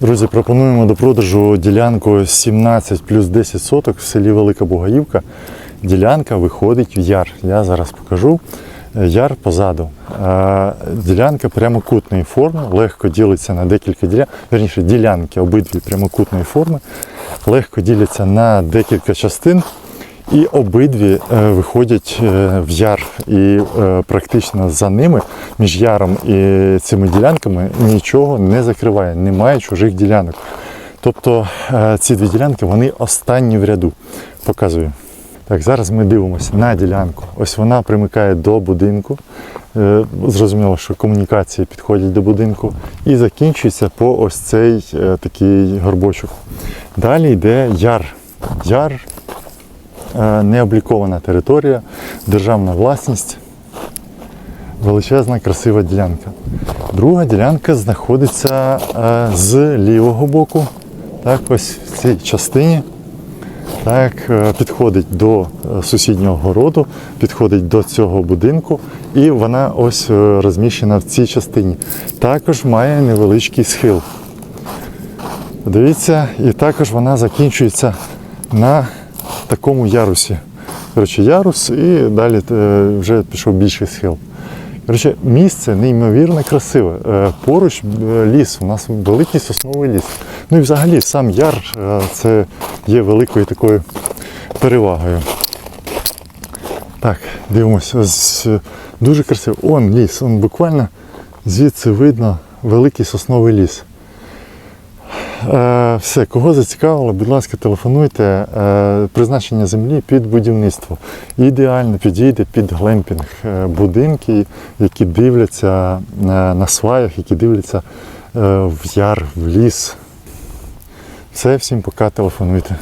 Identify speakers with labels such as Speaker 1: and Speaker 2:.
Speaker 1: Друзі, пропонуємо до продажу ділянку 17 плюс 10 соток в селі Велика Бугаївка. Ділянка виходить в яр. Я зараз покажу. Е, Яр позаду. Е, Ділянка прямокутної форми, легко ділиться на декілька ділянок, верніше ділянки обидві прямокутної форми, легко діляться на декілька частин. І обидві е, виходять е, в яр, і е, практично за ними, між яром і цими ділянками, нічого не закриває, немає чужих ділянок. Тобто ці дві ділянки вони останні в ряду. Показую. Так, зараз ми дивимося на ділянку. Ось вона примикає до будинку. Зрозуміло, що комунікації підходять до будинку і закінчується по ось цей такий горбочок. Далі йде яр. Яр необлікована територія, державна власність, величезна, красива ділянка. Друга ділянка знаходиться е, з лівого боку, так, ось в цій частині. Так, е, підходить до е, сусіднього городу, підходить до цього будинку, і вона ось е, розміщена в цій частині. Також має невеличкий схил. Дивіться, і також вона закінчується на такому ярусі. Коротше, ярус і далі е, вже пішов більший схил. Коротше, місце неймовірно красиве. Е, Поруч е, ліс, у нас великий сосновий ліс. Ну і взагалі сам яр це є великою такою перевагою. Так, дивимося. Дуже красиво. Он ліс, он буквально звідси видно великий сосновий ліс. Е, Все, кого зацікавило, будь ласка, телефонуйте. Е, Призначення землі під будівництво. Ідеально підійде під глемпінг. Е, Будинки, які дивляться на, сваях, які дивляться в яр, в ліс. Все, всім пока, телефонуйте.